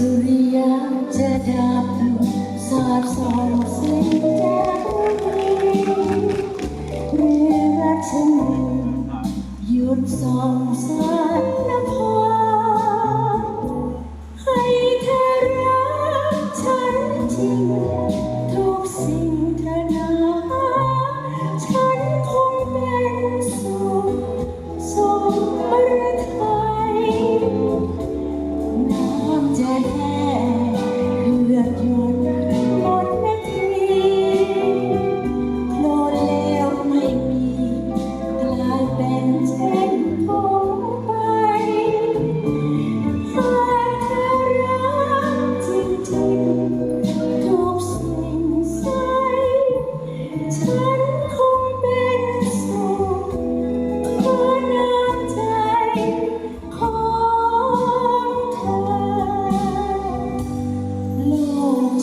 สุริยะจะดับสาดสองแสงแจ้งเรือรัชนีหยุดสองสาดนภาให้เธอรักฉันจริงทุกสิ่งเธอนาฉันคงเป็นสุขสมรรถ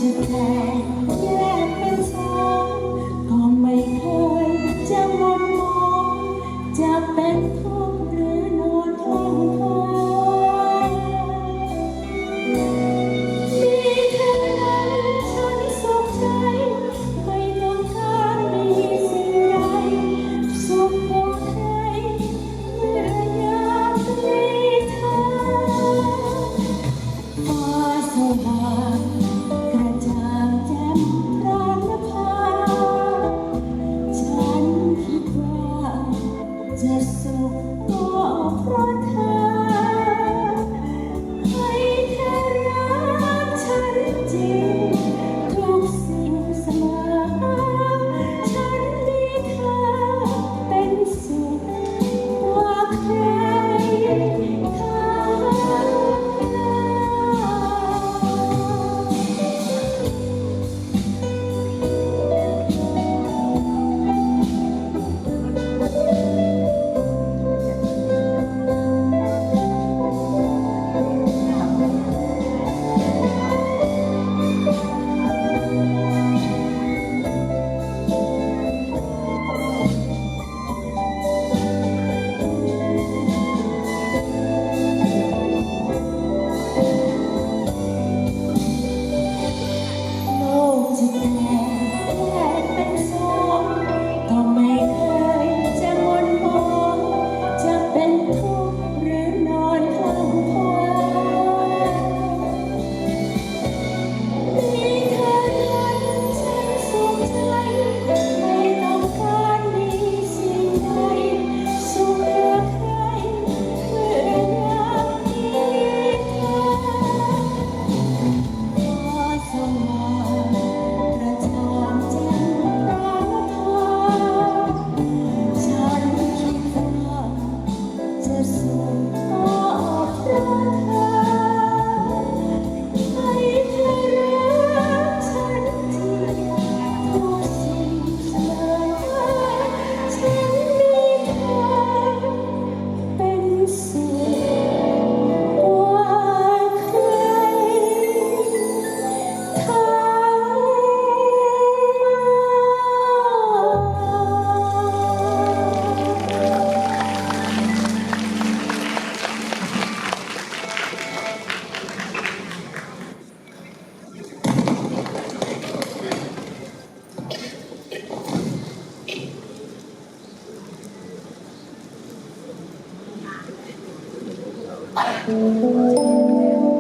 จะแตกแยกเป็นสองก็ไม่เคยจะมองมองจะเป็น うん